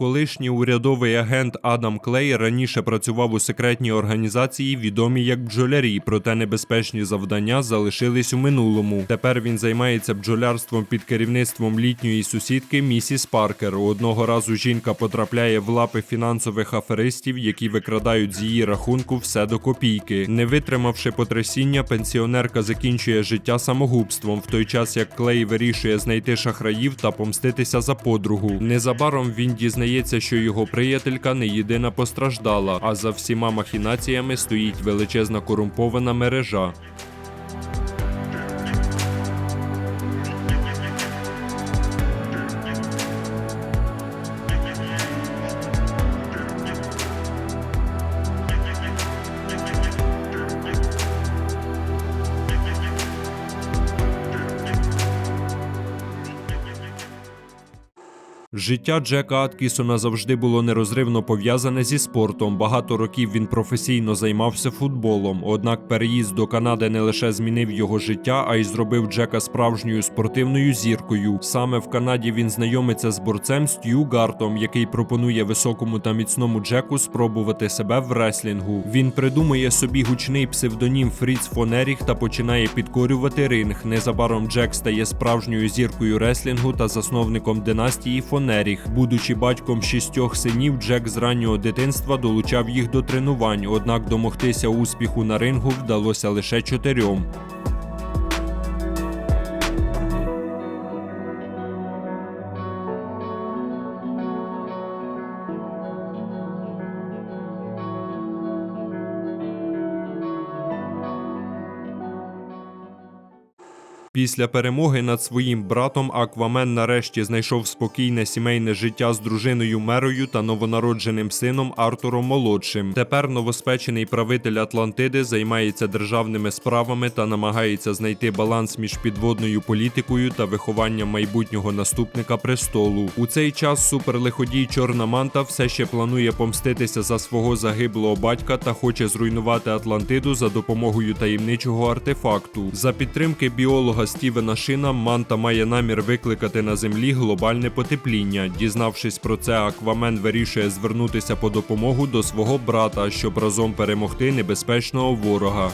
Колишній урядовий агент Адам Клей раніше працював у секретній організації, відомій як бджолярі, проте небезпечні завдання залишились у минулому. Тепер він займається бджолярством під керівництвом літньої сусідки місіс Паркер. Одного разу жінка потрапляє в лапи фінансових аферистів, які викрадають з її рахунку все до копійки. Не витримавши потрясіння, пенсіонерка закінчує життя самогубством, в той час як Клей вирішує знайти шахраїв та помститися за подругу. Незабаром він дізнається, що його приятелька не єдина постраждала, а за всіма махінаціями стоїть величезна корумпована мережа. Життя Джека Аткісона завжди було нерозривно пов'язане зі спортом. Багато років він професійно займався футболом. Однак переїзд до Канади не лише змінив його життя, а й зробив Джека справжньою спортивною зіркою. Саме в Канаді він знайомиться з борцем Стью Гартом, який пропонує високому та міцному Джеку спробувати себе в реслінгу. Він придумує собі гучний псевдонім Фріц фон Еріх та починає підкорювати ринг. Незабаром Джек стає справжньою зіркою реслінгу та засновником династії фон Еріх. Будучи батьком шістьох синів, Джек з раннього дитинства долучав їх до тренувань, однак домогтися успіху на рингу вдалося лише чотирьом. Після перемоги над своїм братом Аквамен нарешті знайшов спокійне сімейне життя з дружиною Мерою та новонародженим сином Артуром Молодшим. Тепер новоспечений правитель Атлантиди займається державними справами та намагається знайти баланс між підводною політикою та вихованням майбутнього наступника престолу. У цей час суперлиходій Чорна Манта все ще планує помститися за свого загиблого батька та хоче зруйнувати Атлантиду за допомогою таємничого артефакту. За підтримки біолога Стівена Шина Манта має намір викликати на землі глобальне потепління. Дізнавшись про це, Аквамен вирішує звернутися по допомогу до свого брата, щоб разом перемогти небезпечного ворога.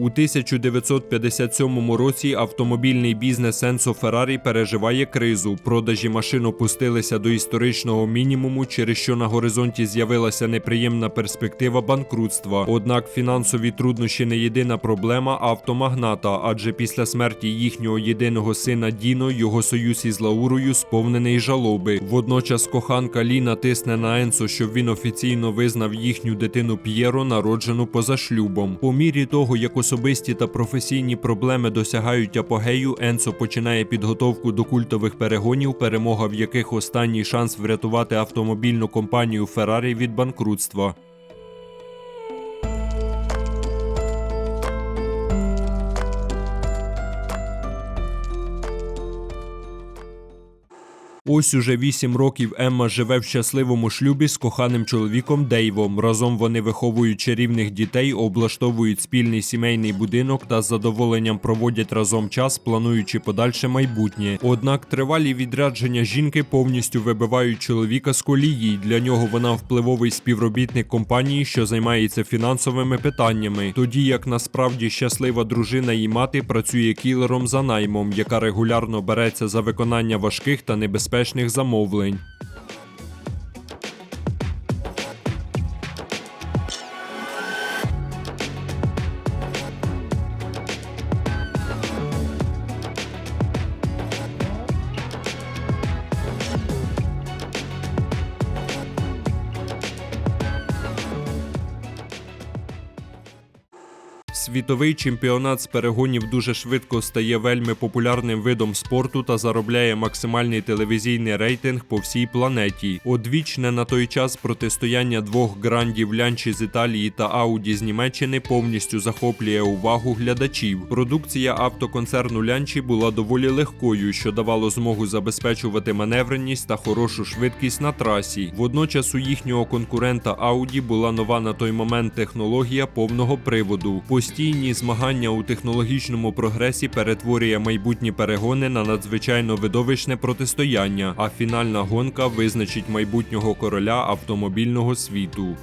У 1957 році автомобільний бізнес Енсо Феррарі переживає кризу. Продажі машин опустилися до історичного мінімуму, через що на горизонті з'явилася неприємна перспектива банкрутства. Однак фінансові труднощі не єдина проблема автомагната, адже після смерті їхнього єдиного сина Діно його союз із Лаурою сповнений жалоби. Водночас коханка Ліна тисне на Енсо, щоб він офіційно визнав їхню дитину П'єро, народжену поза шлюбом. По мірі того, як особисті та професійні проблеми досягають апогею, Енсо починає підготовку до культових перегонів, перемога в яких останній шанс врятувати автомобільну компанію Феррарі від банкрутства. Ось уже вісім років Емма живе в щасливому шлюбі з коханим чоловіком Дейвом. Разом вони виховують чарівних дітей, облаштовують спільний сімейний будинок та з задоволенням проводять разом час, плануючи подальше майбутнє. Однак тривалі відрядження жінки повністю вибивають чоловіка з колії. Для нього вона впливовий співробітник компанії, що займається фінансовими питаннями. Тоді як насправді щаслива дружина і мати працює кілером за наймом, яка регулярно береться за виконання важких та небезпечних замовлень. Світовий чемпіонат з перегонів дуже швидко стає вельми популярним видом спорту та заробляє максимальний телевізійний рейтинг по всій планеті. Одвічне на той час протистояння двох грандів Лянчі з Італії та Ауді з Німеччини повністю захоплює увагу глядачів. Продукція автоконцерну Лянчі була доволі легкою, що давало змогу забезпечувати маневреність та хорошу швидкість на трасі. Водночас у їхнього конкурента Audi була нова на той момент технологія повного приводу. Постійні змагання у технологічному прогресі перетворює майбутні перегони на надзвичайно видовищне протистояння, а фінальна гонка визначить майбутнього короля автомобільного світу.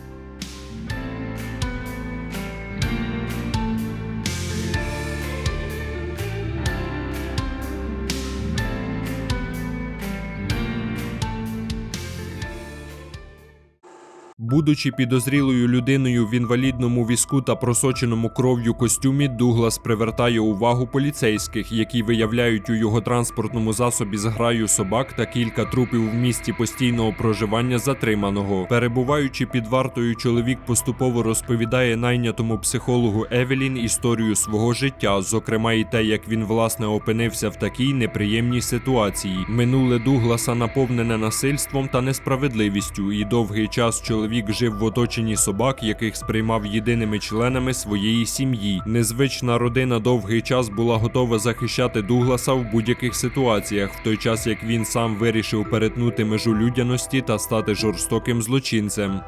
Будучи підозрілою людиною в інвалідному візку та просоченому кров'ю костюмі, Дуглас привертає увагу поліцейських, які виявляють у його транспортному засобі зграю собак та кілька трупів в місті постійного проживання затриманого. Перебуваючи під вартою, чоловік поступово розповідає найнятому психологу Евелін історію свого життя, зокрема і те, як він власне опинився в такій неприємній ситуації. Минуле Дугласа наповнене насильством та несправедливістю, і довгий час чоловік жив в оточенні собак, яких сприймав єдиними членами своєї сім'ї. Незвична родина довгий час була готова захищати Дугласа в будь-яких ситуаціях, в той час як він сам вирішив перетнути межу людяності та стати жорстоким злочинцем.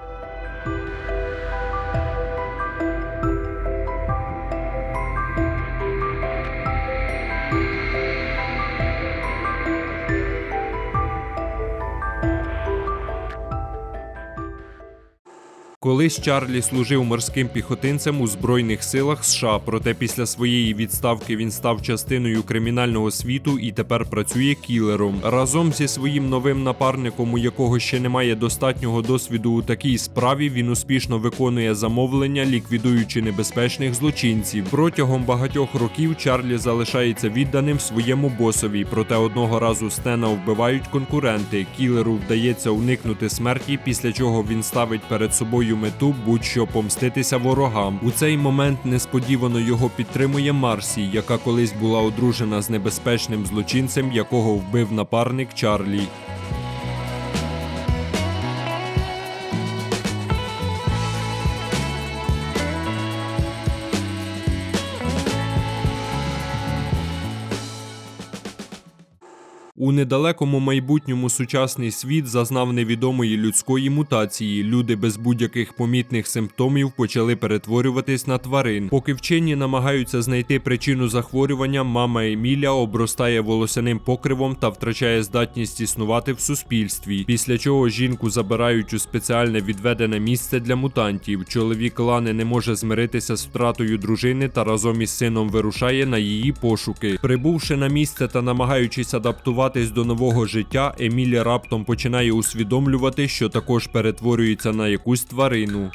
Колись Чарлі служив морським піхотинцем у Збройних силах США, проте після своєї відставки він став частиною кримінального світу і тепер працює кілером. Разом зі своїм новим напарником, у якого ще немає достатнього досвіду у такій справі, він успішно виконує замовлення, ліквідуючи небезпечних злочинців. Протягом багатьох років Чарлі залишається відданим своєму босові, проте одного разу Стена вбивають конкуренти. Кілеру вдається уникнути смерті, після чого він ставить перед собою мету будь-що помститися ворогам. У цей момент несподівано його підтримує Марсі, яка колись була одружена з небезпечним злочинцем, якого вбив напарник Чарлі. У недалекому майбутньому сучасний світ зазнав невідомої людської мутації. Люди без будь-яких помітних симптомів почали перетворюватись на тварин. Поки вчені намагаються знайти причину захворювання, мама Еміля обростає волосяним покривом та втрачає здатність існувати в суспільстві. Після чого жінку забирають у спеціальне відведене місце для мутантів. Чоловік Лани не може змиритися з втратою дружини та разом із сином вирушає на її пошуки. Прибувши на місце та намагаючись адаптуватись до нового життя, Емілі раптом починає усвідомлювати, що також перетворюється на якусь тварину.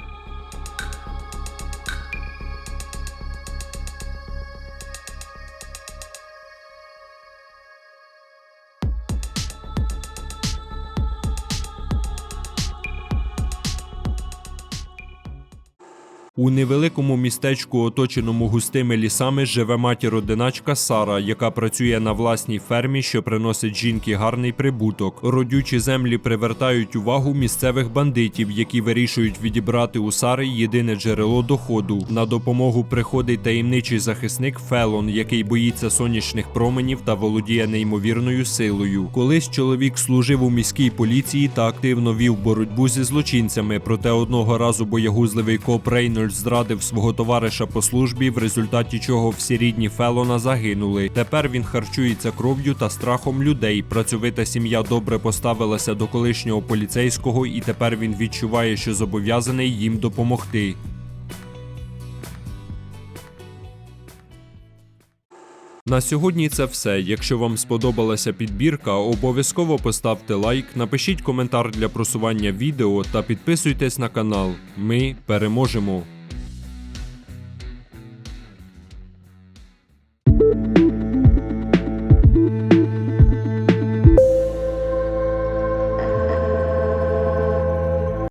У невеликому містечку, оточеному густими лісами, живе матір-одиначка Сара, яка працює на власній фермі, що приносить жінки гарний прибуток. Родючі землі привертають увагу місцевих бандитів, які вирішують відібрати у Сари єдине джерело доходу. На допомогу приходить таємничий захисник Фелон, який боїться сонячних променів та володіє неймовірною силою. Колись чоловік служив у міській поліції та активно вів боротьбу зі злочинцями, проте одного разу боягузливий коп Рейнольдс зрадив свого товариша по службі, в результаті чого всі рідні Фелона загинули. Тепер він харчується кров'ю та страхом людей. Працьовита сім'я добре поставилася до колишнього поліцейського, і тепер він відчуває, що зобов'язаний їм допомогти. На сьогодні це все. Якщо вам сподобалася підбірка, обов'язково поставте лайк, напишіть коментар для просування відео та підписуйтесь на канал. Ми переможемо!